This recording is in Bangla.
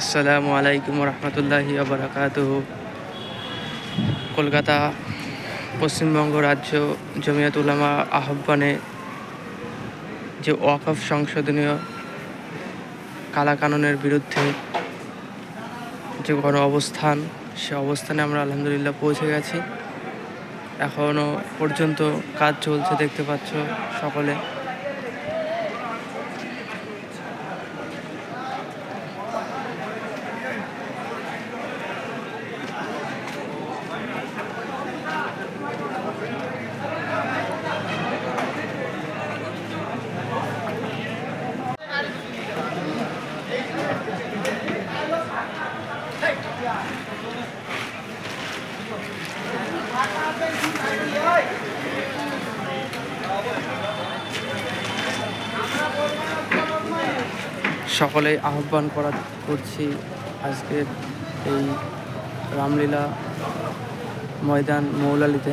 আসসালামু আলাইকুম রহমতুল্লাহি আবরাকাত কলকাতা পশ্চিমবঙ্গ রাজ্য জমিয়ত উলামা আহ্বানে যে ওয়াকফ সংশোধনীয় কালাকানুনের বিরুদ্ধে যে গণ অবস্থান, সে অবস্থানে আমরা আলহামদুলিল্লাহ পৌঁছে গেছি। এখনও পর্যন্ত কাজ চলছে, দেখতে পাচ্ছ সকলে। সকলেই আহ্বান করা করছি আজকের এই রামলীলা ময়দান মৌলালিতে।